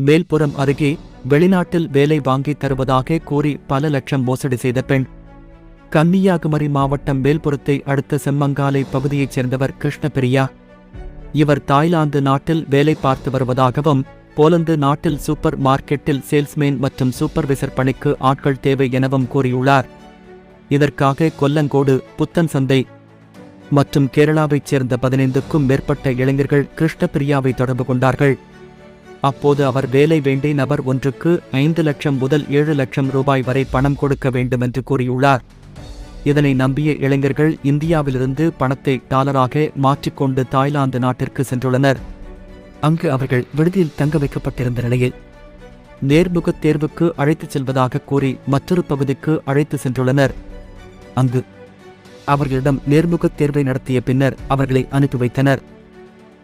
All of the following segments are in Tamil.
மேல்புறம் அருகே வெளிநாட்டில் வேலை வாங்கித் தருவதாக கூறி பல லட்சம் மோசடி செய்த பெண். கன்னியாகுமரி மாவட்டம் மேல்புறத்தை அடுத்த செம்மங்காலை பகுதியைச் சேர்ந்தவர் கிருஷ்ணபிரியா. இவர் தாய்லாந்து நாட்டில் வேலை பார்த்து வருவதாகவும் போலந்து நாட்டில் சூப்பர் மார்க்கெட்டில் சேல்ஸ்மேன் மற்றும் சூப்பர்வைசர் பணிக்கு ஆட்கள் தேவை எனவும் கூறியுள்ளார். இதற்காக கொல்லங்கோடு புத்தன் சந்தை மற்றும் கேரளாவைச் சேர்ந்த பதினைந்துக்கும் மேற்பட்ட இளைஞர்கள் கிருஷ்ணபிரியாவை தொடர்பு கொண்டார்கள். அப்போது அவர் வேலை வேண்டி நபர் ஒன்றுக்கு ஐந்து லட்சம் முதல் ஏழு லட்சம் ரூபாய் வரை பணம் கொடுக்க வேண்டும் என்று கூறியுள்ளார். இதனை நம்பிய இளைஞர்கள் இந்தியாவிலிருந்து பணத்தை டாலராக மாற்றிக்கொண்டு தாய்லாந்து நாட்டிற்கு சென்றுள்ளனர். அங்கு அவர்கள் விடுதியில் தங்க வைக்கப்பட்டிருந்த நிலையில் நேர்முகத் தேர்வுக்கு அழைத்துச் செல்வதாக கூறி மற்றொரு பகுதிக்கு அழைத்து சென்றுள்ளனர். அங்கு அவர்களிடம் நேர்முகத் தேர்வை நடத்திய பின்னர் அவர்களை அனுப்பி வைத்தனர்.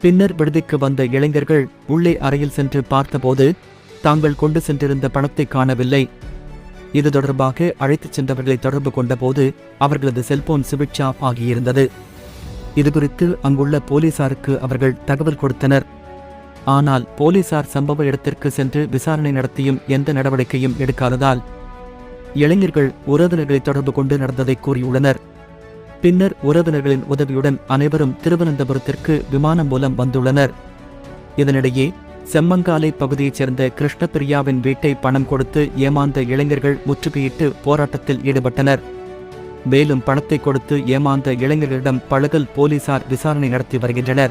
பின்னர் விடுதிக்கு வந்த இளைஞர்கள் உள்ளே அறையில் சென்று பார்த்தபோது தாங்கள் கொண்டு சென்றிருந்த பணத்தை காணவில்லை. இது தொடர்பாக அழைத்துச் சென்றவர்களை தொடர்பு கொண்டபோது அவர்களது செல்போன் சுவிட்ச் ஆஃப் ஆகியிருந்தது. இதுகுறித்து அங்குள்ள போலீசாருக்கு அவர்கள் தகவல் கொடுத்தனர். ஆனால் போலீசார் சம்பவ இடத்திற்கு சென்று விசாரணை நடத்தியும் எந்த நடவடிக்கையும் எடுக்காததால் இளைஞர்கள் உறவினர்களை தொடர்பு கொண்டு நடந்ததை கூறியுள்ளனர். பின்னர் உறவினர்களின் உதவியுடன் அனைவரும் திருவனந்தபுரத்திற்கு விமானம் மூலம் வந்துள்ளனர். இதனிடையே செம்மங்காலை பகுதியைச் சேர்ந்த கிருஷ்ணபிரியாவின் வீட்டை பணம் கொடுத்து ஏமாந்த இளைஞர்கள் முற்றுகையிட்டு போராட்டத்தில் ஈடுபட்டனர். மேலும் பணத்தை கொடுத்து ஏமாந்த இளைஞர்களிடம் பழகல் போலீசார் விசாரணை நடத்தி வருகின்றனர்.